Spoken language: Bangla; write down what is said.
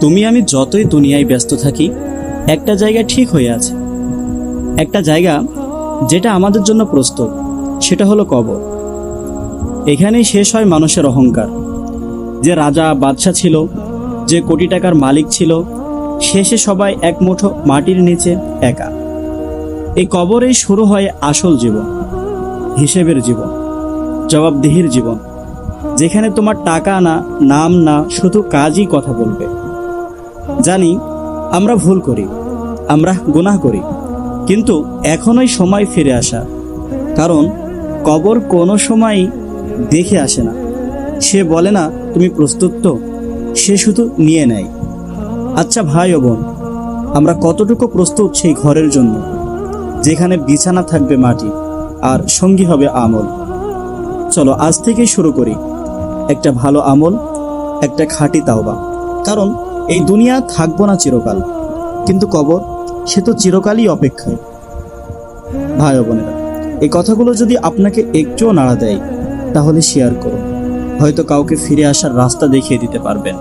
তুমি আমি যতই দুনিয়ায় ব্যস্ত থাকি, একটা জায়গা ঠিক হয়ে আছে। একটা জায়গা যেটা আমাদের জন্য প্রস্তুত, সেটা হলো কবর। এখানেই শেষ হয় মানুষের অহংকার। যে রাজা বাদশা ছিল, যে কোটি টাকার মালিক ছিল, শেষে সবাই এক মুঠো মাটির নিচে একা। এই কবরেই শুরু হয় আসল জীবন, হিসেবের জীবন, জবাবদিহির জীবন, যেখানে তোমার টাকা না, নাম না, শুধু কাজই কথা বলবে। জানি আমরা ভুল করি, আমরা গুনাহ করি। কিন্তু এখনই সময় ফিরে আসা, কারণ কবর কোনো সময় দেখে আসে না। সে বলে না, তুমি প্রস্তুত তো? সে শুধু নিয়ে নেয়। আচ্ছা ভাই ও বোন, আমরা কতটুকু প্রস্তুত সেই ঘরের জন্য, যেখানে বিছানা থাকবে মাটি আর সঙ্গী হবে আমল? চলো আজ থেকেই শুরু করি, একটা ভালো আমল, একটা খাঁটি তাওবা। কারণ এই দুনিয়া থাকব না চিরকাল। কিন্তু কবর, সে তো চিরকালই অপেক্ষায়। ভাই বোনেরা, এই কথাগুলো যদি আপনাকে একটুও নাড়া দেয়, তাহলে শেয়ার করুন। হয়তো কাউকে ফিরে আসার রাস্তা দেখিয়ে দিতে পারবেন।